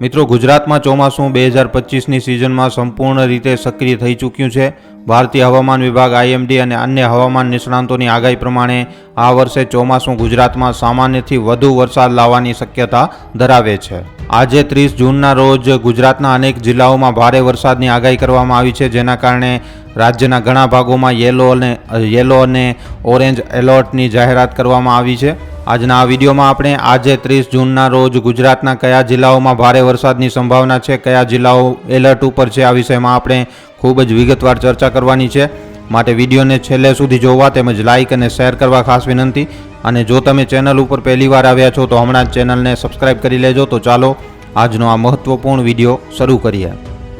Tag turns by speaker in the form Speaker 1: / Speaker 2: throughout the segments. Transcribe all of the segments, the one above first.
Speaker 1: મિત્રો, ગુજરાતમાં ચોમાસું બે હજાર પચીસની સિઝનમાં સંપૂર્ણ રીતે સક્રિય થઈ ચૂક્યું છે. ભારતીય હવામાન વિભાગ આઈએમડી અને અન્ય હવામાન નિષ્ણાંતોની આગાહી પ્રમાણે આ વર્ષે ચોમાસું ગુજરાતમાં સામાન્યથી વધુ વરસાદ લાવવાની શક્યતા ધરાવે છે. આજે ત્રીસ જૂનના રોજ ગુજરાતના અનેક જિલ્લાઓમાં ભારે વરસાદની આગાહી કરવામાં આવી છે, જેના કારણે રાજ્યના ઘણા ભાગોમાં યેલો અને યેલો અને ઓરેન્જ એલર્ટની જાહેરાત કરવામાં આવી છે. આજના આ વિડીયોમાં આપણે આજે ત્રીસ જૂનના રોજ ગુજરાતના કયા જિલ્લાઓમાં ભારે વરસાદની સંભાવના છે, કયા જિલ્લાઓ એલર્ટ ઉપર છે, આ વિષયમાં આપણે ખૂબ જ વિગતવાર ચર્ચા કરવાની છે. માટે વિડીયોને છેલ્લે સુધી જોવા તેમજ લાઇક અને શેર કરવા ખાસ વિનંતી. અને જો તમે ચેનલ ઉપર પહેલીવાર આવ્યા છો, તો હમણાં જ ચેનલને સબસ્ક્રાઇબ કરી લેજો. તો ચાલો, આજનો આ મહત્વપૂર્ણ વીડિયો શરૂ કરીએ.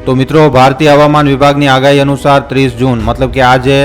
Speaker 1: તો મિત્રો, ભારતીય હવામાન વિભાગની આગાહી અનુસાર ત્રીસ જૂન, મતલબ કે આજે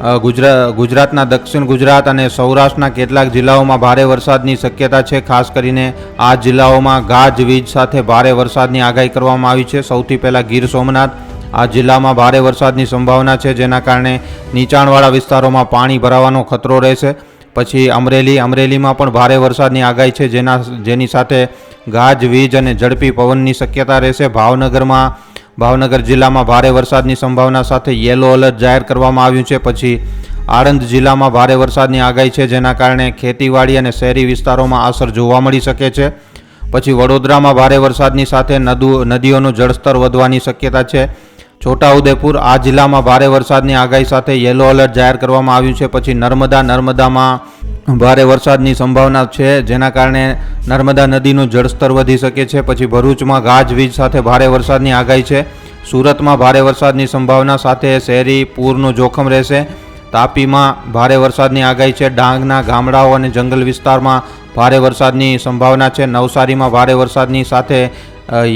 Speaker 1: અ, ગુજરા ગુજરાતના દક્ષિણ ગુજરાત અને સૌરાષ્ટ્રના કેટલાક જિલ્લાઓમાં ભારે વરસાદની શક્યતા છે. ખાસ કરીને આ જિલ્લાઓમાં ગાજવીજ સાથે ભારે વરસાદની આગાહી કરવામાં આવી છે. સૌથી પહેલાં ગીર સોમનાથ. આ જિલ્લામાં ભારે વરસાદની સંભાવના છે જેના કારણે નીચાણવાળા વિસ્તારોમાં પાણી ભરાવાનો ખતરો રહેશે. પછી અમરેલી અમરેલીમાં પણ ભારે વરસાદની આગાહી છે જેના જેની સાથે ગાજવીજ અને ઝડપી પવનની શક્યતા રહેશે. ભાવનગરમાં ભાવનગર જિલ્લામાં ભારે વરસાદની સંભાવના સાથે યેલો એલર્ટ જાહેર કરવામાં આવ્યું છે. પછી આણંદ જિલ્લામાં ભારે વરસાદની આગાહી છે, જેના કારણે ખેતીવાડી અને શહેરી વિસ્તારોમાં અસર જોવા મળી શકે છે. પછી વડોદરામાં ભારે વરસાદની સાથે નદુ, નદીઓનું જળસ્તર વધવાની શક્યતા છે. છોટાઉદેપુર, આ જિલ્લામાં ભારે વરસાદની આગાહી સાથે યેલો એલર્ટ જાહેર કરવામાં આવ્યું છે. પછી નર્મદા, નર્મદામાં ભારે વરસાદની સંભાવના છે, જેના કારણે નર્મદા નદીનું જળસ્તર વધી શકે છે. પછી ભરૂચમાં ગાજવીજ સાથે ભારે વરસાદની આગાહી છે. સુરતમાં ભારે વરસાદની સંભાવના સાથે શહેરી પૂરનું જોખમ રહેશે. તાપીમાં ભારે વરસાદની આગાહી છે. ડાંગના ગામડાઓ અને જંગલ વિસ્તારમાં ભારે વરસાદની સંભાવના છે. નવસારીમાં ભારે વરસાદની સાથે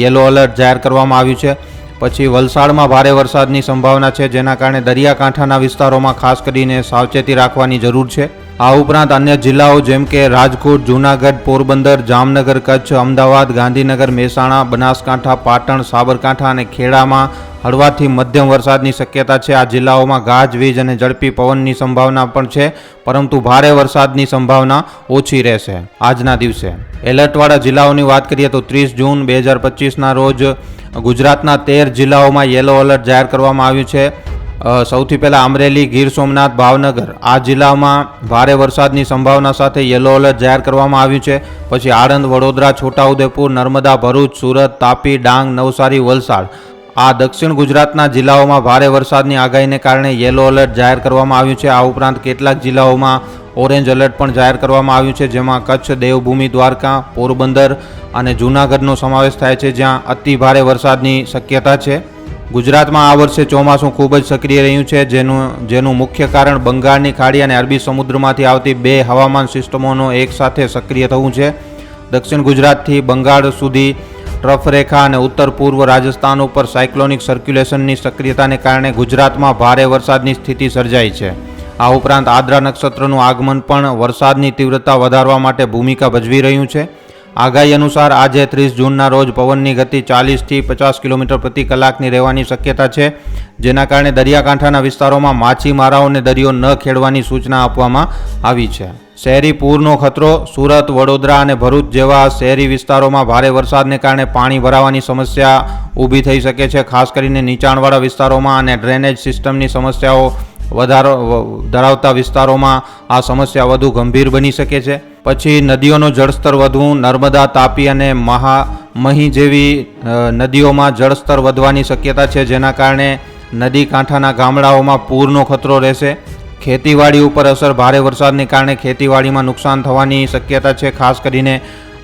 Speaker 1: યલો એલર્ટ જાહેર કરવામાં આવ્યું છે. પછી વલસાડમાં ભારે વરસાદની સંભાવના છે, જેના કારણે દરિયાકાંઠાના વિસ્તારોમાં ખાસ કરીને સાવચેતી રાખવાની જરૂર છે. આ ઉપરાંત અન્ય જિલ્લાઓ જેમ કે રાજકોટ, જૂનાગઢ, પોરબંદર, જામનગર, કચ્છ, અમદાવાદ, ગાંધીનગર, મહેસાણા, બનાસકાંઠા, પાટણ, સાબરકાંઠા અને ખેડામાં હળવાથી મધ્યમ વરસાદની શક્યતા છે. આ જિલ્લાઓમાં ગાજવીજ અને ઝડપી પવનની સંભાવના પણ છે, પરંતુ ભારે વરસાદની સંભાવના ઓછી રહેશે. આજના દિવસે એલર્ટવાળા જિલ્લાઓની વાત કરીએ તો ત્રીસ જૂન બે હજાર પચીસના રોજ ગુજરાતના તેર જિલ્લાઓમાં યેલો એલર્ટ જાહેર કરવામાં આવ્યું છે. સૌથી પહેલાં અમરેલી ગીર સોમનાથ ભાવનગર. આ જિલ્લામાં ભારે વરસાદની સંભાવના સાથે યલો એલર્ટ જાહેર કરવામાં આવ્યું છે. પછી આણંદ, વડોદરા, છોટાઉદેપુર, નર્મદા, ભરૂચ, સુરત, તાપી, ડાંગ, નવસારી, વલસાડ. આ દક્ષિણ ગુજરાતના જિલ્લાઓમાં ભારે વરસાદની આગાહીને કારણે યલો એલર્ટ જાહેર કરવામાં આવ્યું છે. આ ઉપરાંત કેટલાક જિલ્લાઓમાં ઓરેન્જ એલર્ટ પણ જાહેર કરવામાં આવ્યું છે, જેમાં કચ્છ, દેવભૂમિ, દ્વારકા, પોરબંદર અને જૂનાગઢનો સમાવેશ થાય છે, જ્યાં અતિ ભારે વરસાદની શક્યતા છે. ગુજરાતમાં આ વર્ષે ચોમાસું ખૂબ જ સક્રિય રહ્યું છે. જેનું જેનું મુખ્ય કારણ બંગાળની ખાડી અને અરબી સમુદ્રમાંથી આવતી બે હવામાન સિસ્ટમોનો એકસાથે સક્રિય થવું છે. દક્ષિણ ગુજરાતથી બંગાળ સુધી ટ્રફ રેખા અને ઉત્તર પૂર્વ રાજસ્થાન ઉપર સાયક્લોનિક સર્ક્યુલેશનની સક્રિયતાને કારણે ગુજરાતમાં ભારે વરસાદની સ્થિતિ સર્જાઈ છે. આ ઉપરાંત આદ્રા નક્ષત્રનું આગમન પણ વરસાદની તીવ્રતા વધારવા માટે ભૂમિકા ભજવી રહ્યું છે. આગાહી અનુસાર આજે ત્રીસ જૂનના રોજ પવનની ગતિ ચાલીસથી પચાસ કિલોમીટર પ્રતિ કલાકની રહેવાની શક્યતા છે, જેના કારણે દરિયાકાંઠાના વિસ્તારોમાં માછીમારાઓને દરિયો ન ખેડવાની સૂચના આપવામાં આવી છે. શહેરી પૂરનો ખતરો, સુરત, વડોદરા અને ભરૂચ જેવા શહેરી વિસ્તારોમાં ભારે વરસાદને કારણે પાણી ભરાવાની સમસ્યા ઊભી થઈ શકે છે, ખાસ કરીને નીચાણવાળા વિસ્તારોમાં અને ડ્રેનેજ સિસ્ટમની સમસ્યાઓ વધારો ધરાવતા વિસ્તારોમાં આ સમસ્યા વધુ ગંભીર બની શકે છે. પછી નદીઓનું જળસ્તર વધવું, નર્મદા, તાપી અને મહા મહી જેવી નદીઓમાં જળસ્તર વધવાની શક્યતા છે, જેના કારણે નદી કાંઠાના ગામડાઓમાં પૂરનો ખતરો રહેશે. ખેતીવાડી ઉપર અસર, ભારે વરસાદને કારણે ખેતીવાડીમાં નુકસાન થવાની શક્યતા છે, ખાસ કરીને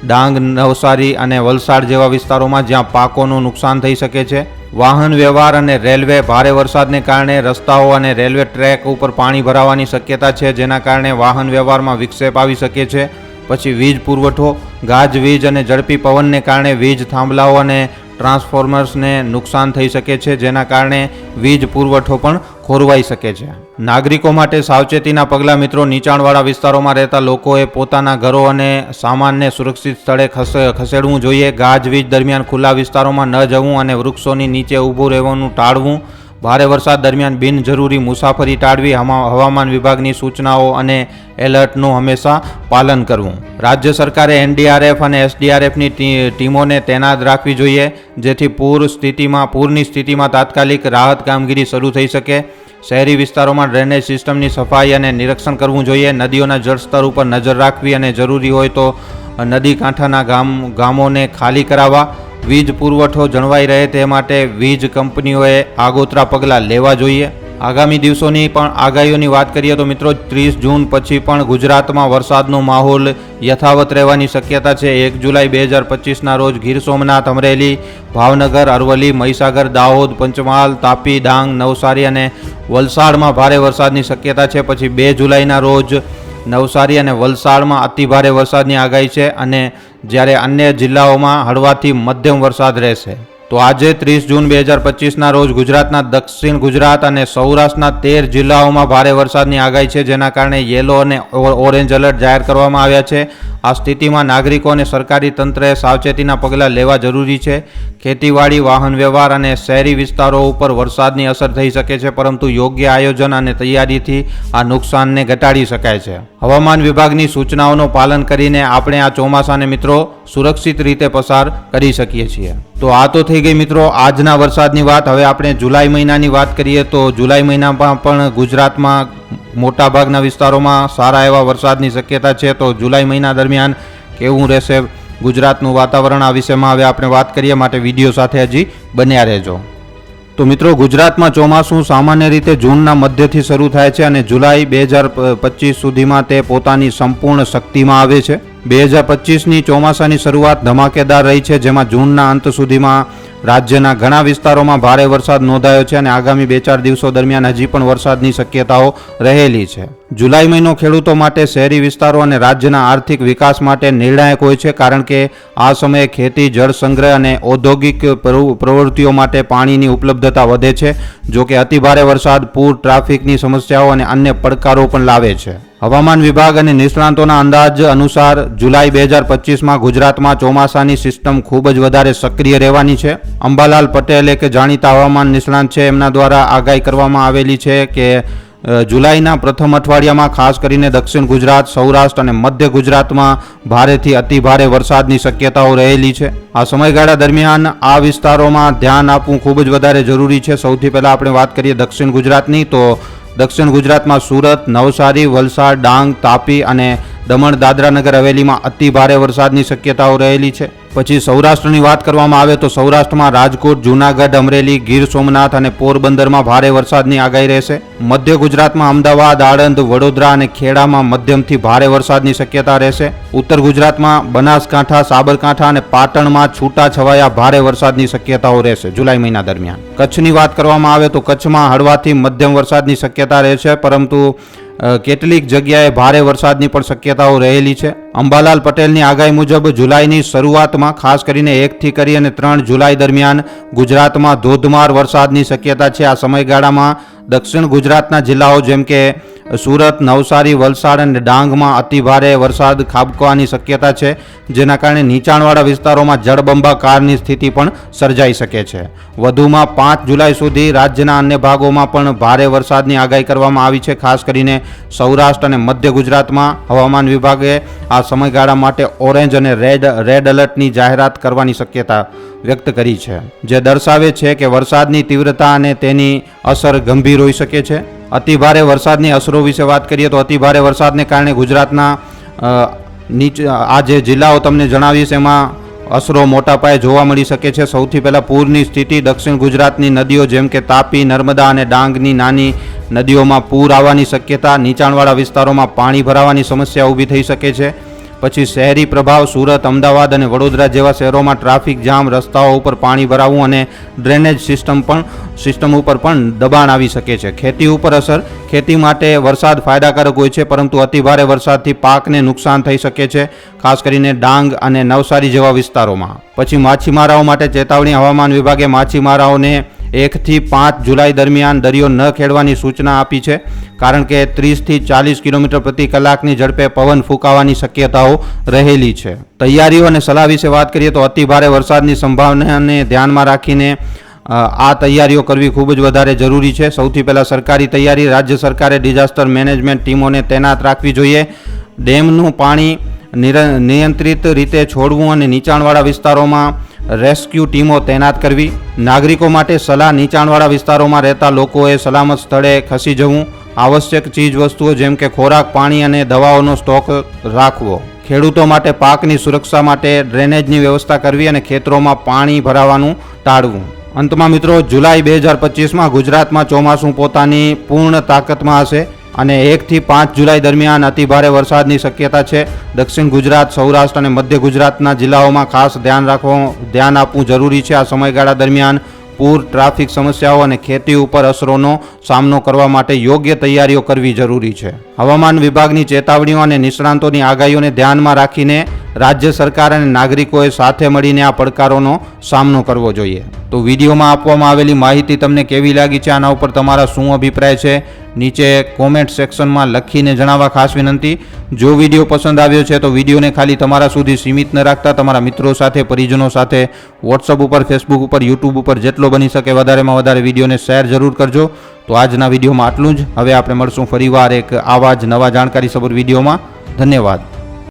Speaker 1: ડાંગ, નવસારી અને વલસાડ જેવા વિસ્તારોમાં જ્યાં પાકોનું નુકસાન થઈ શકે છે. વાહન વ્યવહાર અને રેલવે ભારે વરસાદને કારણે રસ્તાઓ અને રેલવે ટ્રેક ઉપર પાણી ભરાવાની શક્યતા છે, જેના કારણે વાહન વ્યવહારમાં વિક્ષેપ આવી શકે છે. પછી વીજ પુરવઠો, ગાજવીજ અને ઝડપી પવનને કારણે વીજ થાંભલાઓ અને ટ્રાન્સફોર્મર્સને નુકસાન થઈ શકે છે, જેના કારણે વીજ પુરવઠો પણ ખોરવાઈ શકે છે. નાગરિકો માટે સાવચેતીના પગલાં મિત્રો નીચાણવાળા વિસ્તારોમાં રહેતા લોકોએ પોતાના ઘરો અને સામાનને સુરક્ષિત સ્થળે ખસેડવું જોઈએ. ગાજવીજ દરમિયાન ખુલ્લા વિસ્તારોમાં ન જવું અને વૃક્ષોની નીચે ઊભું રહેવાનું ટાળવું ભારે વરસાદ દરમિયાન બિનજરૂરી મુસાફરી ટાળવી હવામાન વિભાગની સૂચનાઓ અને એલર્ટનું હંમેશા પાલન કરવું. રાજ્ય સરકારે એનડીઆરએફ અને એસડીઆરએફની ટીમોને તૈનાત રાખવી જોઈએ, જેથી પૂર સ્થિતિમાં, પૂરની સ્થિતિમાં તાત્કાલિક રાહત કામગીરી શરૂ થઈ શકે. શહેરી વિસ્તારોમાં ડ્રેનેજ સિસ્ટમની સફાઈ અને નિરીક્ષણ કરવું જોઈએ. નદીઓના જળસ્તર ઉપર નજર રાખવી અને જરૂરી હોય તો નદી કાંઠાના ગામ, ગામોને ખાલી કરાવવા. વીજ પુરવઠો જળવાઈ રહે તે માટે વીજ કંપનીઓએ આગોતરા પગલાં લેવા જોઈએ. આગામી દિવસોની પણ આગાહીઓની વાત કરીએ તો મિત્રો ત્રીસ જૂન પછી પણ ગુજરાતમાં વરસાદનો માહોલ યથાવત રહેવાની શક્યતા છે. એક જુલાઈ બે હજાર પચીસના રોજ ગીર સોમનાથ, અમરેલી, ભાવનગર, અરવલ્લી, મહીસાગર, દાહોદ, પંચમહાલ, તાપી, ડાંગ, નવસારી અને વલસાડમાં ભારે વરસાદની શક્યતા છે. પછી બે જુલાઈના રોજ નવસારી અને વલસાડમાં અતિભારે વરસાદની આગાહી છે અને જ્યારે અન્ય જિલ્લાઓમાં હળવાથી મધ્યમ વરસાદ રહેશે. તો આજે ત્રીસ જૂન બે હજાર પચીસના રોજ ગુજરાતના દક્ષિણ ગુજરાત અને સૌરાષ્ટ્રના તેર જિલ્લાઓમાં ભારે વરસાદની આગાહી છે, જેના કારણે યેલો અને ઓરેન્જ એલર્ટ જાહેર કરવામાં આવ્યા છે. આ સ્થિતિમાં નાગરિકો અને સરકારી તંત્રએ સાવચેતીના પગલાં લેવા જરૂરી છે. ખેતીવાડી, વાહન વ્યવહાર અને શહેરી વિસ્તારો ઉપર વરસાદની અસર થઈ શકે છે, પરંતુ યોગ્ય આયોજન અને તૈયારીથી આ નુકસાનને ઘટાડી શકાય છે. હવામાન વિભાગની સૂચનાઓનું પાલન કરીને આપણે આ ચોમાસાને મિત્રો સુરક્ષિત રીતે પસાર કરી શકીએ છીએ. તો આ તો થઈ ગઈ મિત્રો આજના વરસાદની વાત. હવે આપણે જુલાઈ મહિનાની વાત કરીએ તો જુલાઈ મહિનામાં પણ ગુજરાતમાં મોટાભાગના વિસ્તારોમાં સારા એવા વરસાદની શક્યતા છે. તો જુલાઈ મહિના દરમિયાન કેવું રહેશે ગુજરાતનું વાતાવરણ આ વિષયમાં હવે આપણે વાત કરીએ. માટે વીડિયો સાથે હજી બન્યા રહેજો. તો મિત્રો ગુજરાતમાં ચોમાસું સામાન્ય રીતે જૂનના મધ્યથી શરૂ થાય છે અને જુલાઈ બે હજાર પચીસ સુધીમાં તે પોતાની સંપૂર્ણ શક્તિમાં આવે છે. બે હજાર પચીસની ચોમાસાની શરૂઆત ધમાકેદાર રહી છે, જેમાં જૂનના અંત સુધીમાં રાજ્યના ઘણા વિસ્તારોમાં ભારે વરસાદ નોંધાયો છે અને આગામી બે ચાર દિવસો દરમિયાન હજી પણ વરસાદની શક્યતાઓ રહેલી છે. જુલાઈ મહિનો ખેડૂતો માટે શહેરી વિસ્તારો અને રાજ્યના આર્થિક વિકાસ માટે નિર્ણાયક હોય છે કારણ કે આ સમયે ખેતી, જળ સંગ્રહ અને ઔદ્યોગિક પ્રવૃ- પ્રવૃત્તિઓ માટે પાણીની ઉપલબ્ધતા વધે છે, જો કે અતિભારે વરસાદ, પૂર, ટ્રાફિકની સમસ્યાઓ અને અન્ય પડકારો પણ લાવે છે. હવામાન વિભાગ અને નિષ્ણાંતોના અંદાજ અનુસાર જુલાઈ બે હજાર પચીસમાં ગુજરાતમાં ચોમાસાની સિસ્ટમ ખૂબ જ વધારે સક્રિય રહેવાની છે. અંબાલાલ પટેલ એક જાણીતા હવામાન નિષ્ણાંત છે. એમના દ્વારા આગાહી કરવામાં આવેલી છે કે જુલાઈના પ્રથમ અઠવાડિયામાં ખાસ કરીને દક્ષિણ ગુજરાત, સૌરાષ્ટ્ર અને મધ્ય ગુજરાતમાં ભારેથી અતિ ભારે વરસાદની શક્યતાઓ રહેલી છે. આ સમયગાળા દરમિયાન આ વિસ્તારોમાં ધ્યાન આપવું ખૂબ જ વધારે જરૂરી છે. સૌથી પહેલાં આપણે વાત કરીએ દક્ષિણ ગુજરાતની, તો દક્ષિણ ગુજરાતમાં સુરત, નવસારી, વલસાડ, ડાંગ, તાપી અને દમણ, દાદરા નગર હવેલીમાં અતિ ભારે વરસાદની શક્યતાઓ રહેલી છે. પછી સૌરાષ્ટ્રની વાત કરવામાં આવે તો સૌરાષ્ટ્રમાં રાજકોટ, જૂનાગઢ, અમરેલી, ગીર સોમનાથ અને પોરબંદરમાં ભારે વરસાદની આગાહી રહેશે. મધ્ય ગુજરાતમાં અમદાવાદ, આણંદ, વડોદરા અને ખેડામાં મધ્યમથી ભારે વરસાદની શક્યતા રહેશે. ઉત્તર ગુજરાતમાં બનાસકાંઠા, સાબરકાંઠા અને પાટણમાં છૂટા છવાયા ભારે વરસાદની શક્યતાઓ રહેશે જુલાઈ મહિના દરમિયાન. કચ્છની વાત કરવામાં આવે તો કચ્છમાં હળવાથી મધ્યમ વરસાદની શક્યતા રહેશે, પરંતુ કેટલીક જગ્યાએ ભારે વરસાદની પણ શક્યતાઓ રહેલી છે. અંબાલાલ પટેલની આગાહી મુજબ જુલાઈની શરૂઆતમાં ખાસ કરીને એકથી કરી અને ત્રણ જુલાઈ દરમિયાન ગુજરાતમાં ધોધમાર વરસાદની શક્યતા છે. આ સમયગાળામાં દક્ષિણ ગુજરાતના જિલ્લાઓ જેમ કે સુરત, નવસારી, વલસાડ અને ડાંગમાં અતિભારે વરસાદ ખાબકવાની શક્યતા છે, જેના કારણે નીચાણવાળા વિસ્તારોમાં જળબંબાકારની સ્થિતિ પણ સર્જાઈ શકે છે. વધુમાં પાંચ જુલાઈ સુધી રાજ્યના અન્ય ભાગોમાં પણ ભારે વરસાદની આગાહી કરવામાં આવી છે, ખાસ કરીને સૌરાષ્ટ્ર અને મધ્ય ગુજરાતમાં. હવામાન વિભાગે આ સમયગાળા માટે ઓરેન્જ અને રેડ રેડ એલર્ટની જાહેરાત કરવાની શક્યતા વ્યક્ત કરી છે, જે દર્શાવે છે કે વરસાદની તીવ્રતા અને તેની અસર ગંભીર હોઈ શકે છે. અતિભારે વરસાદની અસરો વિશે વાત કરીએ તો અતિભારે વરસાદને કારણે ગુજરાતના નીચે, આ જે જિલ્લાઓ તમને જણાવીશ એમાં અસરો મોટા પાયે જોવા મળી શકે છે. સૌથી પહેલાં પૂરની સ્થિતિ દક્ષિણ ગુજરાતની નદીઓ જેમ કે તાપી, નર્મદા અને ડાંગની નાની નદીઓમાં પૂર આવવાની શક્યતા, નીચાણવાળા વિસ્તારોમાં પાણી ભરાવાની સમસ્યા ઊભી થઈ શકે છે. પછી શહેરી પ્રભાવ સુરત, અમદાવાદ અને વડોદરા જેવા શહેરોમાં ટ્રાફિક જામ, રસ્તાઓ ઉપર પાણી ભરાવું અને ડ્રેનેજ સિસ્ટમ પણ, સિસ્ટમ ઉપર પણ દબાણ આવી શકે છે. ખેતી ઉપર અસર, ખેતી માટે વરસાદ ફાયદાકારક હોય છે, પરંતુ અતિભારે વરસાદથી પાકને નુકસાન થઈ શકે છે, ખાસ કરીને ડાંગ અને નવસારી જેવા વિસ્તારોમાં. પછી માછીમારાઓ માટે ચેતવણી હવામાન વિભાગે માછીમારાઓને એકથી પાંચ જુલાઈ દરમિયાન દરિયો ન ખેડવાની સૂચના આપી છે. કારણ કે ત્રીસથી ચાલીસ કિલોમીટર પ્રતિ કલાકની ઝડપે પવન ફૂંકાવાની શક્યતાઓ રહેલી છે. તૈયારીઓ અને સલાહ વિશે વાત કરીએ તો અતિભારે વરસાદની સંભાવનાને ધ્યાનમાં રાખીને આ તૈયારીઓ કરવી ખૂબ જ વધારે જરૂરી છે. સૌથી પહેલાં સરકારી તૈયારી, રાજ્ય સરકારે ડિઝાસ્ટર મેનેજમેન્ટ ટીમોને તૈનાત રાખવી જોઈએ. ડેમનું પાણી નિયંત્રિત રીતે છોડવું અને નીચાણવાળા વિસ્તારોમાં રેસ્ક્યુ ટીમો તૈનાત કરવી. નાગરિકો માટે સલાહ નીચાણવાળા વિસ્તારોમાં રહેતા લોકોએ સલામત સ્થળે ખસી જવું. આવશ્યક ચીજ વસ્તુઓ જેમ કે ખોરાક, પાણી અને દવાઓનો સ્ટોક રાખવો. ખેડૂતો માટે પાકની સુરક્ષા માટે ડ્રેનેજની વ્યવસ્થા કરવી અને ખેતરોમાં પાણી ભરાવાનું ટાળવું. અંતમાં મિત્રો, જુલાઈ બે હજાર પચીસમાં ગુજરાતમાં ચોમાસું પોતાની પૂર્ણ તાકાતમાં હશે. અને એકથી પાંચ જુલાઈ દરમિયાન અતિભારે વરસાદની શક્યતા છે. દક્ષિણ ગુજરાત, સૌરાષ્ટ્ર અને મધ્ય ગુજરાતના જિલ્લાઓમાં ખાસ ધ્યાન રાખવું ધ્યાન આપવું જરૂરી છે. આ સમયગાળા દરમિયાન પૂર, ટ્રાફિક સમસ્યાઓ અને ખેતી ઉપર અસરોનો સામનો કરવા માટે યોગ્ય તૈયારીઓ કરવી જરૂરી છે. હવામાન વિભાગની ચેતવણીઓ અને નિષ્ણાંતોની આગાહીઓને ધ્યાનમાં રાખીને રાજ્ય સરકાર અને નાગરિકોએ સાથે મળીને આ પડકારોનો સામનો કરવો જોઈએ. તો વિડીયોમાં આપવામાં આવેલી માહિતી તમને કેવી લાગી છે? આના ઉપર તમારા શું અભિપ્રાય છે? નીચે કોમેન્ટ સેક્શનમાં લખીને જણાવવા ખાસ વિનંતી. જો વીડિયો પસંદ આવ્યો છે, તો વિડીયોને ખાલી તમારા સુધી સીમિત ન રાખતા. તમારા મિત્રો સાથે, પરિજનો સાથે વોટ્સઅપ ઉપર ફેસબુક ઉપર યુટ્યુબ ઉપર જેટલો બની શકે વધારેમાં વધારે વિડીયોને શેર જરૂર કરજો. તો આજના વિડીયોમાં આટલું જ. હવે આપણે મળશું ફરીવાર એક આવા જ નવા જાણકારી સભર વિડીયોમાં. ધન્યવાદ.